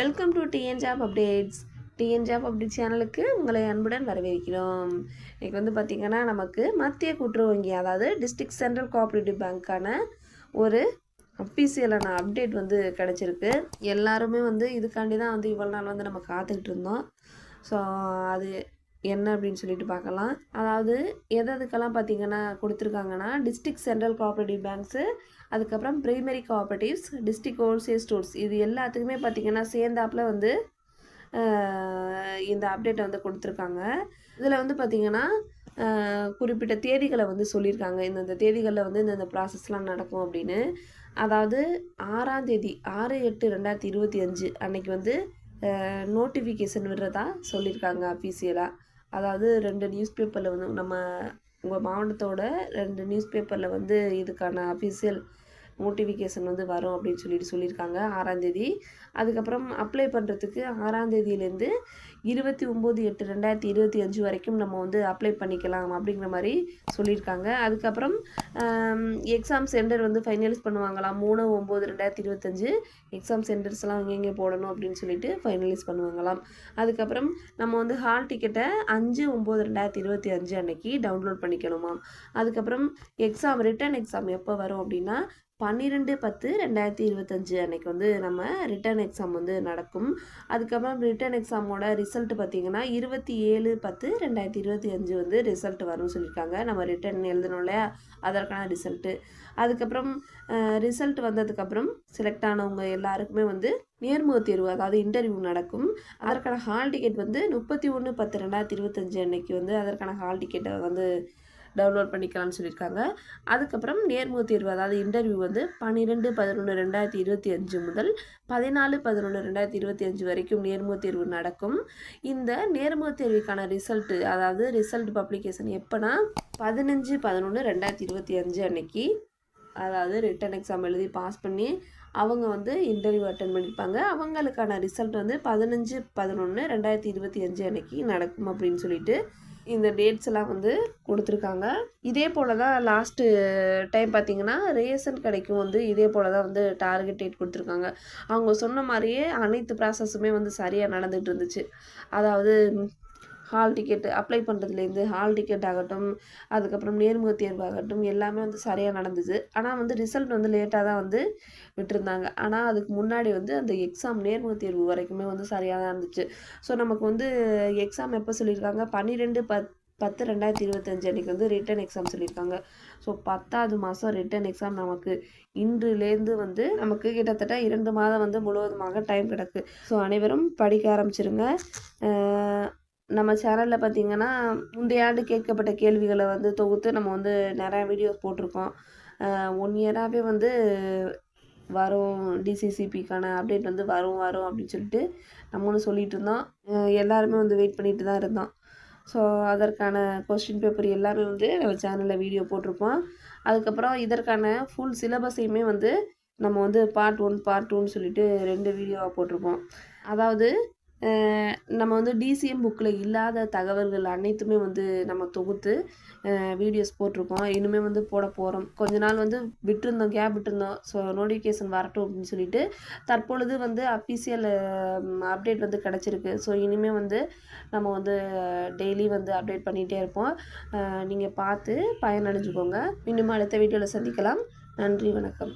Welcome to TN job updates TN job update சேனலுக்கு உங்களை அன்புடன் வரவேற்கிறோம். இன்றைக்கி வந்து பார்த்திங்கன்னா நமக்கு மத்திய கூட்டுறவு வங்கி அதாவது டிஸ்ட்ரிக்ட் சென்ட்ரல் கோஆப்ரேட்டிவ் பேங்க்கான ஒரு அஃபீஷியலான அப்டேட் வந்து கிடச்சிருக்கு. எல்லாருமே வந்து இதுக்காண்டி தான் வந்து இவ்வளோ நாள் வந்து நம்ம காத்துக்கிட்டு இருந்தோம். ஸோ அது என்ன அப்படின்னு சொல்லிட்டு பார்க்கலாம். அதாவது எது எதுக்கெல்லாம் பார்த்தீங்கன்னா கொடுத்துருக்காங்கன்னா டிஸ்ட்ரிக்ட் சென்ட்ரல் கோஆப்ரேட்டிவ் பேங்க்ஸு அதுக்கப்புறம் primary cooperatives district wholesale stores இது எல்லாத்துக்குமே பார்த்தீங்கன்னா சேர்ந்தாப்புல வந்து இந்த அப்டேட்டை வந்து கொடுத்துருக்காங்க. இதில் வந்து பார்த்திங்கன்னா குறிப்பிட்ட தேதிகளை வந்து சொல்லியிருக்காங்க. இந்தந்த தேதிகளில் வந்து இந்தந்த ப்ராசஸ்லாம் நடக்கும் அப்படின்னு. அதாவது ஆறாம் தேதி ஆறு எட்டு ரெண்டாயிரத்தி இருபத்தி அஞ்சு அன்னைக்கு வந்து நோட்டிஃபிகேஷன் விடுறதா சொல்லியிருக்காங்க அஃபீஷியலாக அதாவது ரெண்டு நியூஸ் பேப்பரில் வந்து நம்ம உங்கள் மாவட்டத்தோட ரெண்டு நியூஸ் பேப்பரில் வந்து இதுக்கான அஃபீஷியல் நோட்டிஃபிகேஷன் வந்து வரும் அப்படின்னு சொல்லிட்டு சொல்லியிருக்காங்க ஆறாந்தேதி அதுக்கப்புறம் அப்ளை பண்ணுறதுக்கு ஆறாந்தேதியிலேருந்து இருபத்தி ஒம்பது எட்டு ரெண்டாயிரத்தி இருபத்தி அஞ்சு வரைக்கும் நம்ம வந்து அப்ளை பண்ணிக்கலாம் அப்படிங்கிற மாதிரி சொல்லியிருக்காங்க. அதுக்கப்புறம் எக்ஸாம் சென்டர் வந்து ஃபைனலைஸ் பண்ணுவாங்களாம். மூணு ஒம்பது ரெண்டாயிரத்தி இருபத்தஞ்சு எக்ஸாம் சென்டர்ஸ்லாம் எங்கெங்கே போடணும் அப்படின்னு சொல்லிட்டு ஃபைனலைஸ் பண்ணுவாங்களாம். அதுக்கப்புறம் நம்ம வந்து ஹால் டிக்கெட்டை அஞ்சு ஒம்பது ரெண்டாயிரத்தி இருபத்தி அஞ்சு அன்னைக்கு டவுன்லோட் பண்ணிக்கணுமாம். அதுக்கப்புறம் எக்ஸாம் ரிட்டன் எக்ஸாம் எப்போ வரும் அப்படின்னா பன்னிரெண்டு பத்து ரெண்டாயிரத்தி இருபத்தஞ்சு அன்றைக்கி வந்து நம்ம ரிட்டர்ன் எக்ஸாம் வந்து நடக்கும். அதுக்கப்புறம் ரிட்டர்ன் எக்ஸாமோட ரிசல்ட் பார்த்தீங்கன்னா இருபத்தி ஏழு பத்து ரெண்டாயிரத்தி இருபத்தி அஞ்சு வந்து ரிசல்ட் வரும்னு சொல்லியிருக்காங்க. நம்ம ரிட்டன் எழுதணும் இல்லையா? அதற்கான ரிசல்ட்டு அதுக்கப்புறம் ரிசல்ட் வந்ததுக்கப்புறம் செலக்ட் ஆனவங்க எல்லாருக்குமே வந்து நேர்முக தேர்வு அதாவது இன்டர்வியூ நடக்கும். அதற்கான ஹால் டிக்கெட் வந்து முப்பத்தி ஒன்று பத்து ரெண்டாயிரத்தி இருபத்தஞ்சு அன்னைக்கு வந்து அதற்கான ஹால் டிக்கெட்டை வந்து டவுன்லோட் பண்ணிக்கலாம்னு சொல்லியிருக்காங்க. அதுக்கப்புறம் நேர்முக தேர்வு அதாவது இன்டர்வியூ வந்து பன்னிரெண்டு பதினொன்று ரெண்டாயிரத்தி இருபத்தி அஞ்சு முதல் பதினாலு பதினொன்று ரெண்டாயிரத்தி இருபத்தி அஞ்சு வரைக்கும் நேர்முக தேர்வு நடக்கும். இந்த நேர்முக தேர்வுக்கான ரிசல்ட்டு அதாவது ரிசல்ட் பப்ளிகேஷன் எப்போனா பதினஞ்சு பதினொன்று ரெண்டாயிரத்தி இருபத்தி அஞ்சு அன்னைக்கு. அதாவது ரிட்டன் எக்ஸாம் எழுதி பாஸ் பண்ணி அவங்க வந்து இன்டர்வியூ அட்டன் பண்ணியிருப்பாங்க. அவங்களுக்கான ரிசல்ட் வந்து பதினஞ்சு பதினொன்று ரெண்டாயிரத்தி இருபத்தி அஞ்சு அன்னைக்கு நடக்கும் அப்படின்னு சொல்லிட்டு இந்த டேட்ஸ் எல்லாம் வந்து கொடுத்துருக்காங்க. இதே போல் தான் லாஸ்ட்டு டைம் பார்த்தீங்கன்னா ரேஷன் கடைக்கும் வந்து இதே போல் தான் வந்து டார்கெட் டேட் கொடுத்துருக்காங்க. அவங்க சொன்ன மாதிரியே அனைத்து ப்ராசஸுமே வந்து சரியாக நடந்துகிட்டு இருந்துச்சு. அதாவது ஹால் டிக்கெட் அப்ளை பண்ணுறதுலேருந்து ஹால் டிக்கெட் ஆகட்டும் அதுக்கப்புறம் நேர்முக தேர்வு ஆகட்டும் எல்லாமே வந்து சரியாக நடந்துச்சு ஆனால் வந்து ரிசல்ட் வந்து லேட்டாக தான் வந்து விட்டுருந்தாங்க. ஆனால் அதுக்கு முன்னாடி வந்து அந்த எக்ஸாம் நேர்முக தேர்வு வரைக்குமே வந்து சரியாக தான் இருந்துச்சு. ஸோ நமக்கு வந்து எக்ஸாம் எப்போ சொல்லியிருக்காங்க? பன்னிரெண்டு பத் பத்து ரெண்டாயிரத்தி இருபத்தஞ்சு அன்றைக்கி வந்து ரிட்டன் எக்ஸாம் சொல்லியிருக்காங்க. ஸோ பத்தாவது மாதம் ரிட்டன் எக்ஸாம் நமக்கு இன்றுலேருந்து வந்து நமக்கு கிட்டத்தட்ட இரண்டு மாதம் வந்து முழுவதுமாக டைம் கிடக்கு. ஸோ அனைவரும் படிக்க ஆரம்பிச்சிருங்க. நம்ம சேனலில் பார்த்தீங்கன்னா முந்தைய ஆண்டு கேட்கப்பட்ட கேள்விகளை வந்து தொகுத்து நம்ம வந்து நிறையா வீடியோஸ் போட்டிருக்கோம். ஒன் இயராகவே வந்து வரும் டிசிசிபிக்கான அப்டேட் வந்து வரும் வரும் அப்படின்னு சொல்லிட்டு நம்மளும் சொல்லிட்டு இருந்தோம். எல்லாருமே வந்து வெயிட் பண்ணிட்டு தான் இருந்தோம். ஸோ அதற்கான கொஸ்டின் பேப்பர் எல்லாமே வந்து நம்ம சேனலில் வீடியோ போட்டிருப்போம். அதுக்கப்புறம் இதற்கான ஃபுல் சிலபஸையுமே வந்து நம்ம வந்து பார்ட் ஒன் பார்ட் டூன்னு சொல்லிட்டு ரெண்டு வீடியோவாக போட்டிருப்போம். அதாவது நம்ம வந்து டிசிஎம் புக்கில் இல்லாத தகவல்கள் அனைத்துமே வந்து நம்ம தொகுத்து வீடியோஸ் போட்டிருக்கோம். இனிமேல் வந்து போட போகிறோம் கொஞ்ச நாள் வந்து விட்டுருந்தோம் கேப் விட்டுருந்தோம். ஸோ நோட்டிஃபிகேஷன் வரட்டும் அப்படின்னு சொல்லிட்டு தற்பொழுது வந்து அஃபீஷியல் அப்டேட் வந்து கிடச்சிருக்கு. ஸோ இனிமேல் வந்து நம்ம வந்து டெய்லி வந்து அப்டேட் பண்ணிகிட்டே இருப்போம். நீங்கள் பார்த்து பயனடைஞ்சுக்கோங்க. இன்னும் அடுத்த வீடியோவில் சந்திக்கலாம். நன்றி வணக்கம்.